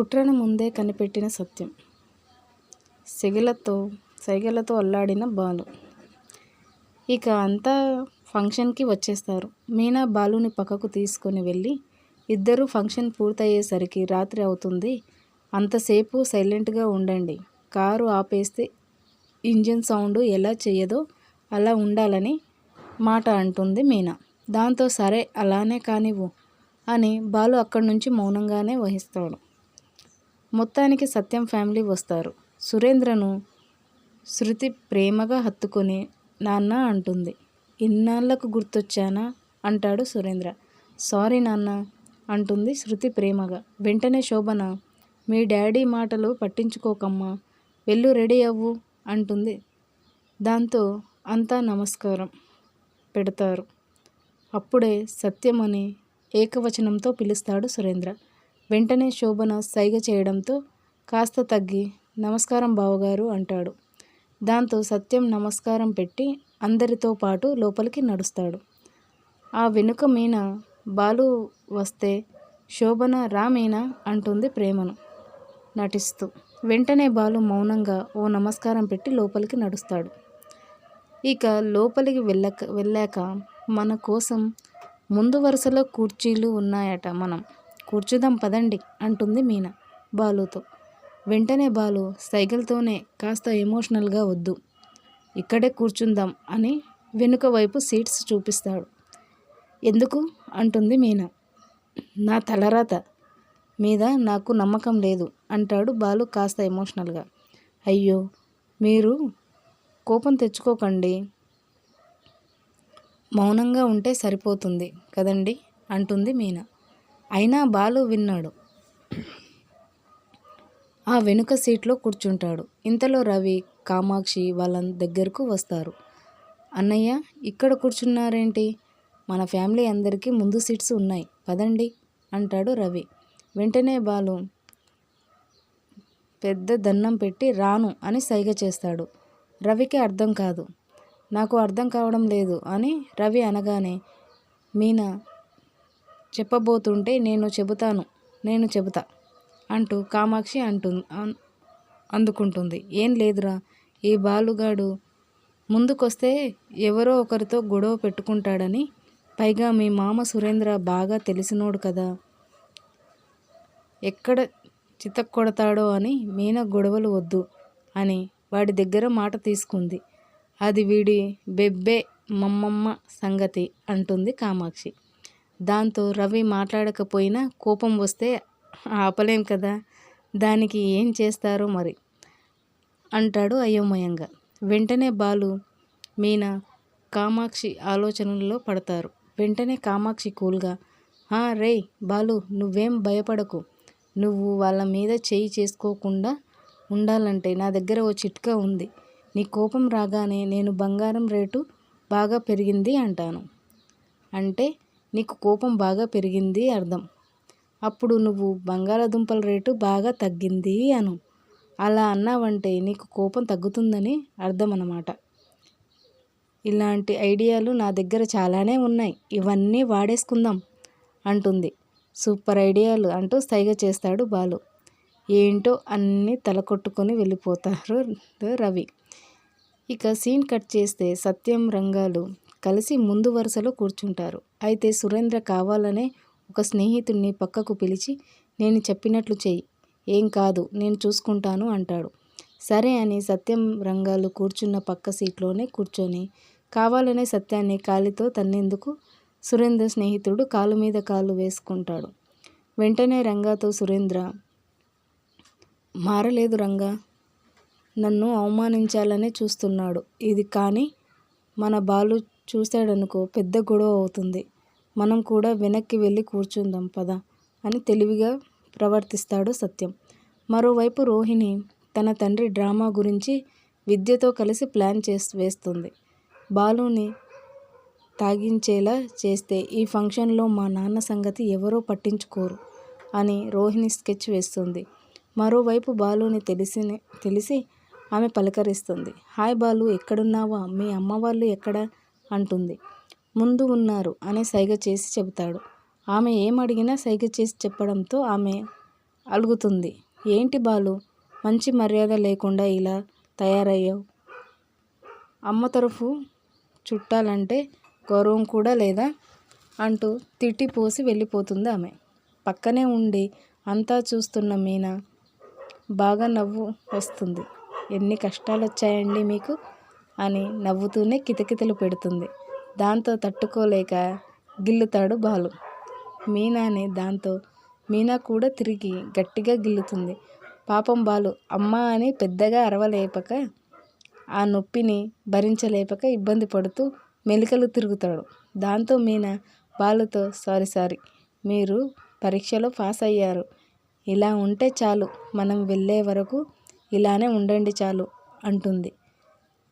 కుట్రను ముందే కనిపెట్టిన సత్యం. సెగలతో సైగలతో అల్లాడిన బాలు. ఇక అంతా ఫంక్షన్కి వచ్చేస్తారు. మీనా బాలుని పక్కకు తీసుకొని వెళ్ళి ఇద్దరు ఫంక్షన్ పూర్తయ్యేసరికి రాత్రి అవుతుంది. అంతసేపు సైలెంట్గా ఉండండి. కారు ఆపేస్తే ఇంజిన్ సౌండ్ ఎలా చేయదో అలా ఉండాలని మాట అంటుంది మీనా. దాంతో సరే అలానే కానివ్వు అని బాలు అక్కడి నుంచి మౌనంగానే వహిస్తాడు. మొత్తానికి సత్యం ఫ్యామిలీ వస్తారు. సురేంద్రను శృతి ప్రేమగా హత్తుకొని నాన్న అంటుంది. ఇన్నాళ్ళకు గుర్తొచ్చానా? అంటాడు సురేంద్ర. సారీ నాన్న అంటుంది శృతి ప్రేమగా. వెంటనే శోభన మీ డాడీ మాటలు పట్టించుకోకమ్మా. వెళ్ళు రెడీ అవ్వు అంటుంది. దాంతో అంతా నమస్కారం పెడతారు. అప్పుడే సత్యమని ఏకవచనంతో పిలుస్తాడు సురేంద్ర. వెంటనే శోభన సైగ చేయడంతో కాస్త తగ్గి నమస్కారం బావగారు అంటాడు. దాంతో సత్యం నమస్కారం పెట్టి అందరితో పాటు లోపలికి నడుస్తాడు. ఆ వెనుక మీన బాలు వస్తే శోభన రామీనా అంటుంది ప్రేమను. నటిస్తూ వెంటనే బాలు మౌనంగా ఓ నమస్కారం పెట్టి లోపలికి నడుస్తాడు. ఇక లోపలికి వెళ్ళక వెళ్ళాక మన కోసం ముందు వరుసలో కుర్చీలు ఉన్నాయట మనం. కూర్చుదాం పదండి అంటుంది మీనా బాలుతో. వెంటనే బాలు సైకిల్తోనే కాస్త ఎమోషనల్గా వద్దు. ఇక్కడే కూర్చుందాం అని వెనుక వైపు సీట్స్ చూపిస్తాడు. ఎందుకు? అంటుంది మీనా. నా తలరాత మీద నాకు నమ్మకం లేదు అంటాడు బాలు కాస్త ఎమోషనల్గా. అయ్యో మీరు కోపం తెచ్చుకోకండి. మౌనంగా ఉంటే సరిపోతుంది కదండి? అంటుంది మీనా. అయినా బాలు విన్నాడు. ఆ వెనుక సీట్లో కూర్చుంటాడు. ఇంతలో రవి కామాక్షి వాళ్ళ దగ్గరకు వస్తారు. అన్నయ్య ఇక్కడ కూర్చున్నారేంటి? మన ఫ్యామిలీ అందరికీ ముందు సీట్స్ ఉన్నాయి. పదండి అంటాడు రవి. వెంటనే బాలు పెద్ద దన్నం పెట్టి రాను అని సైగ చేస్తాడు. రవికి అర్థం కాదు. నాకు అర్థం కావడం లేదు అని రవి అనగానే మీనా చెప్పబోతుంటే నేను చెబుతాను నేను చెబుతా అంటూ కామాక్షి అంటు అందుకుంటుంది. ఏం లేదురా ఈ బాలుగాడు ముందుకొస్తే ఎవరో ఒకరితో గొడవ పెట్టుకుంటాడని పైగా మీ మామ సురేంద్ర బాగా తెలిసినోడు కదా. ఎక్కడ చితక్కొడతాడో అని మీన గొడవలు వద్దు అని వాడి దగ్గర మాట తీసుకుంది. అది వీడి బెబ్బే మమ్మమ్మ సంగతి అంటుంది కామాక్షి. దాంతో రవి మాట్లాడకపోయినా కోపం వస్తే ఆపలేం కదా దానికి ఏం చేస్తారో మరి? అంటాడు అయోమయంగా. వెంటనే బాలు మీనా కామాక్షి ఆలోచనల్లో పడతారు. వెంటనే కామాక్షి కూల్గా రే బాలు నువ్వేం భయపడకు. నువ్వు వాళ్ళ మీద చేయి చేసుకోకుండా ఉండాలంటే నా దగ్గర ఓ చిట్కా ఉంది. నీ కోపం రాగానే నేను బంగారం రేటు బాగా పెరిగింది అంటాను. అంటే నీకు కోపం బాగా పెరిగింది అర్థం. అప్పుడు నువ్వు బంగాళాదుంపల రేటు బాగా తగ్గింది అను. అలా అన్నావంటే నీకు కోపం తగ్గుతుందని అర్థం అన్నమాట ఇలాంటి ఐడియాలు నా దగ్గర చాలానే ఉన్నాయి. ఇవన్నీ వాడేసుకుందాం అంటుంది. సూపర్ ఐడియాలు అంటూ స్థాయిగా చేస్తాడు బాలు. ఏంటో అన్నీ తలకొట్టుకొని వెళ్ళిపోతారు రవి. ఇక సీన్ కట్ చేస్తే సత్యం రంగాలు కలిసి ముందు వరుసలో కూర్చుంటారు. అయితే సురేంద్ర కావాలనే ఒక స్నేహితుడిని పక్కకు పిలిచి నేను చెప్పినట్లు చెయ్యి. ఏం కాదు నేను చూసుకుంటాను అంటాడు. సరే అని సత్యం రంగాలు కూర్చున్న పక్క సీట్లోనే కూర్చొని కావాలనే సత్యాన్ని కాలితో తన్నేందుకు సురేంద్ర స్నేహితుడు కాలు మీద కాలు వేసుకుంటాడు. వెంటనే రంగాతో సురేంద్ర మారలేదు రంగా. నన్ను అవమానించాలనే చూస్తున్నాడు. ఇది కానీ మన బాలు చూశాడనుకో పెద్ద గొడవ అవుతుంది. మనం కూడా వెనక్కి వెళ్ళి కూర్చుందాం పద అని తెలివిగా ప్రవర్తిస్తాడు సత్యం. మరోవైపు రోహిణి తన తండ్రి డ్రామా గురించి విద్యతో కలిసి ప్లాన్ చేసి వేస్తుంది. బాలుని తాగించేలా చేస్తే ఈ ఫంక్షన్లో మా నాన్న సంగతి ఎవరో పట్టించుకోరు అని రోహిణి స్కెచ్ వేస్తుంది. మరోవైపు బాలుని తెలిసి తెలిసి ఆమె పలకరిస్తుంది. హాయ్ బాలు ఎక్కడున్నావా? మీ అమ్మ వాళ్ళు ఎక్కడ? అంటుంది. ముందు ఉన్నారు అనే సైగ చేసి చెబుతాడు. ఆమె ఏమడిగినా సైగ చేసి చెప్పడంతో ఆమె అలుగుతుంది. ఏంటి బాలు? మంచి మర్యాద లేకుండా ఇలా తయారయ్యావు. అమ్మ తరఫు చుట్టాలంటే గౌరవం కూడా లేదా? అంటూ తిట్టిపోసి వెళ్ళిపోతుంది ఆమె. పక్కనే ఉండి అంతా చూస్తున్న మీనా బాగా నవ్వు వస్తుంది. ఎన్ని కష్టాలు వచ్చాయండి మీకు? అని నవ్వుతూనే కితకితలు పెడుతుంది. దాంతో తట్టుకోలేక గిల్లుతాడు బాలు. మీనాని దాంతో మీనా కూడా తిరిగి గట్టిగా గిల్లుతుంది. పాపం బాలు అమ్మ అని పెద్దగా అరవలేపక ఆ నొప్పిని భరించలేపక ఇబ్బంది పడుతూ మెలికలు తిరుగుతాడు. దాంతో మీనా బాలుతో సారీ సారీ మీరు పరీక్షలో పాస్ అయ్యారు. ఇలా ఉంటే చాలు మనం వెళ్ళే వరకు ఇలానే ఉండండి చాలు అంటుంది.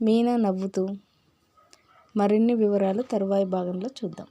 మీనా నవ్వుతూ మరిన్ని వివరాలు తరువాయి భాగంలో చూద్దాం.